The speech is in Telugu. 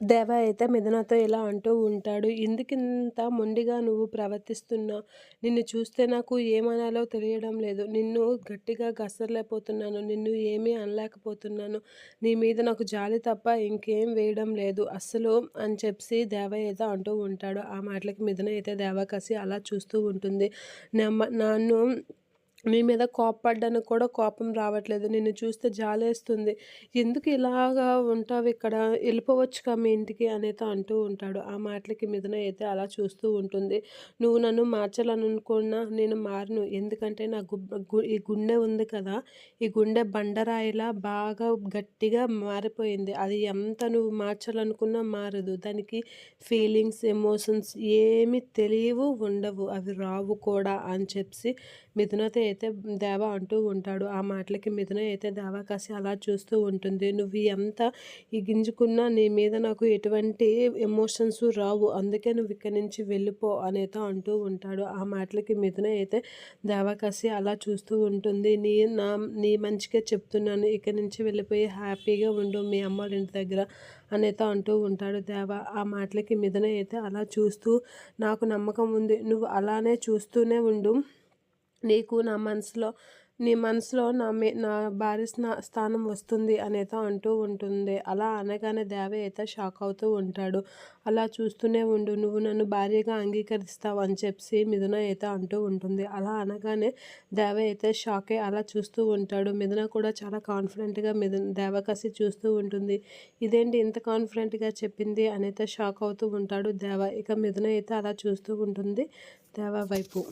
దేవ అయితే మిథునతో ఇలా అంటూ ఉంటాడు ఎందుకింత మొండిగా నువ్వు ప్రవర్తిస్తున్నావు నిన్ను చూస్తే నాకు ఏమనాలో తెలియడం లేదు. నిన్ను గట్టిగా గసరలేకపోతున్నాను నిన్ను ఏమీ అనలేకపోతున్నాను. నీ మీద నాకు జాలి తప్ప ఇంకేం వేయడం లేదు. అస్సలు అని చెప్పి దేవ అయితే అంటూ ఉంటాడు. ఆ మాటలకి మిథున అయితే దేవకసి అలా చూస్తూ ఉంటుంది. నన్ను నీ మీద కోప్పడ్డానికి కూడా కోపం రావట్లేదు. నిన్ను చూస్తే జాలేస్తుంది. ఎందుకు ఇలాగా ఉంటావు ఇక్కడ? వెళ్ళిపోవచ్చుగా మీ ఇంటికి అనేది అంటూ ఉంటాడు. ఆ మాటలకి మిథున అయితే అలా చూస్తూ ఉంటుంది. నువ్వు నన్ను మార్చాలనుకున్నా నేను మారను. ఎందుకంటే నా ఈ గుండె ఉంది కదా. ఈ గుండె బండరాయిలా బాగా గట్టిగా మారిపోయింది. అది ఎంత నువ్వు మార్చాలనుకున్నా మారదు. దానికి ఫీలింగ్స్ ఎమోషన్స్ ఏమి తెలియవు ఉండవు. అవి రావు కూడా అని చెప్పి మిథునతో అయితే దేవ అంటూ ఉంటాడు. ఆ మాటలకి మిథున అయితే దేవ కాసి అలా చూస్తూ ఉంటుంది. నువ్వు ఎంత ఈ గింజుకున్నా నీ మీద నాకు ఎటువంటి ఎమోషన్స్ రావు. అందుకే నువ్వు ఇక్కడి నుంచి వెళ్ళిపో అనేతో అంటూ ఉంటాడు. ఆ మాటలకి మిథున అయితే దేవకాసి అలా చూస్తూ ఉంటుంది. నీ నా నీ మంచిగా చెప్తున్నాను. ఇక్కడి నుంచి వెళ్ళిపోయి హ్యాపీగా ఉండు మీ అమ్మ ఇంటి దగ్గర అనేతో అంటూ ఉంటాడు దేవ. ఆ మాటలకి మిథున అయితే అలా చూస్తూ నాకు నమ్మకం ఉంది. నువ్వు అలానే చూస్తూనే ఉండు. నీకు నా మనసులో నీ మనసులో నా మే నా భార్య స్థానం వస్తుంది అనేత అంటూ ఉంటుంది. అలా అనగానే దేవ అయితే షాక్ అవుతూ ఉంటాడు. అలా చూస్తూనే ఉండు నువ్వు నన్ను భార్యగా అంగీకరిస్తావు అని చెప్పి మిథున అయితే అంటూ ఉంటుంది. అలా అనగానే దేవ అయితే షాకే అలా చూస్తూ ఉంటాడు. మిథున కూడా చాలా కాన్ఫిడెంట్గా మిథున దేవకసి చూస్తూ ఉంటుంది. ఇదేంటి ఇంత కాన్ఫిడెంట్గా చెప్పింది అనేది షాక్ అవుతూ ఉంటాడు దేవ. ఇక మిథున అయితే అలా చూస్తూ ఉంటుంది దేవ వైపు.